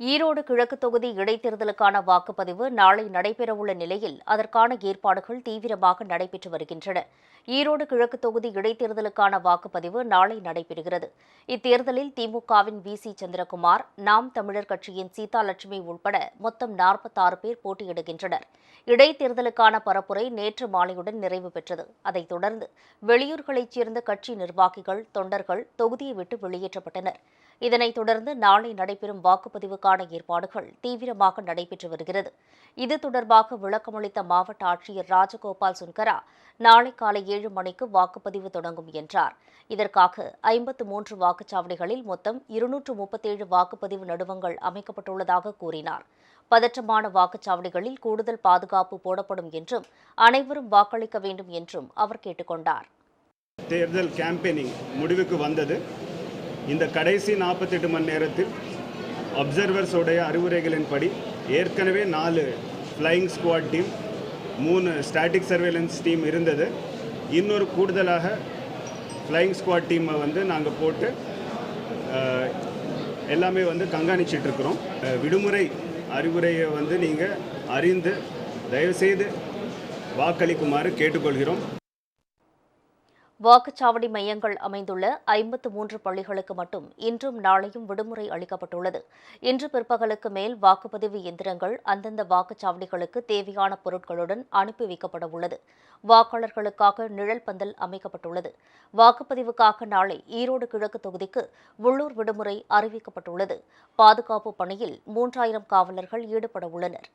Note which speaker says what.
Speaker 1: ஈரோடு கிழக்கு தொகுதி இடைத்தேர்தலுக்கான வாக்குப்பதிவு நாளை நடைபெறவுள்ள நிலையில் அதற்கான ஏற்பாடுகள் தீவிரமாக நடைபெற்று வருகின்றன. ஈரோடு கிழக்கு தொகுதி இடைத்தேர்தலுக்கான வாக்குப்பதிவு நாளை நடைபெறுகிறது. இத்தேர்தலில் திமுகவின் வி சி சந்திரகுமார் நாம் தமிழர் கட்சியின் சீதாலட்சுமி உள்பட மொத்தம் நாற்பத்தாறு பேர் போட்டியிடுகின்றனர். இடைத்தேர்தலுக்கான பரப்புரை நேற்று மாலையுடன் நிறைவு பெற்றது. அதைத் தொடர்ந்து வெளியூர்களைச் சேர்ந்த கட்சி நிர்வாகிகள் தொண்டர்கள் தொகுதியை விட்டு வெளியேற்றப்பட்டனர். இதனைத் தொடர்ந்து நாளை நடைபெறும் வாக்குப்பதிவுக்கான ஏற்பாடுகள் தீவிரமாக நடைபெற்று வருகிறது. இது தொடர்பாக விளக்கமளித்த மாவட்ட ஆட்சியர் ராஜகோபால் சுன்கரா நாளை காலை ஏழு மணிக்கு வாக்குப்பதிவு தொடங்கும் என்றார். இதற்காக ஐம்பத்து மூன்று வாக்குச்சாவடிகளில் மொத்தம் இருநூற்று முப்பத்தேழு வாக்குப்பதிவு நடுவங்கள் அமைக்கப்பட்டுள்ளதாக கூறினார். பதற்றமான வாக்குச்சாவடிகளில் கூடுதல் பாதுகாப்பு போடப்படும் என்றும் அனைவரும் வாக்களிக்க வேண்டும் என்றும் அவர் கேட்டுக் கொண்டார்
Speaker 2: தேர்தல் கேம்பெயினிங் முடிவுக்கு வந்தது. இந்த கடைசி நாற்பத்தெட்டு மணி நேரத்தில் அப்சர்வர்ஸோடைய அறிவுரைகளின்படி ஏற்கனவே நாலு ஃப்ளையிங் ஸ்குவாட் டீம் மூணு ஸ்டாட்டிக் சர்வேலன்ஸ் டீம் இருந்தது. இன்னொரு கூடுதலாக ஃப்ளையிங் ஸ்குவாட் டீமை வந்து நாங்கள் போட்டு எல்லாமே வந்து கண்காணிச்சிட்ருக்குறோம் விடுமுறை அறிவுரையை வந்து நீங்கள் அறிந்து தயவுசெய்து வாக்களிக்குமாறு கேட்டுக்கொள்கிறோம்.
Speaker 1: வாக்குச்சாவடி மையங்கள் அமைந்துள்ள ஐம்பத்து மூன்று பள்ளிகளுக்கு மட்டும் இன்றும் நாளையும் விடுமுறை அளிக்கப்பட்டுள்ளது. இன்று பிற்பகலுக்கு மேல் வாக்குப்பதிவு எந்திரங்கள் அந்தந்த வாக்குச்சாவடிகளுக்கு தேவையான பொருட்களுடன் அனுப்பி வைக்கப்பட உள்ளது. வாக்காளர்களுக்காக நிழல் பந்தல் அமைக்கப்பட்டுள்ளது. வாக்குப்பதிவுக்காக நாளை ஈரோடு கிழக்கு தொகுதிக்கு உள்ளூர் விடுமுறை அறிவிக்கப்பட்டுள்ளது. பாதுகாப்பு பணியில் மூன்றாயிரம் காவலர்கள் ஈடுபட உள்ளனர்.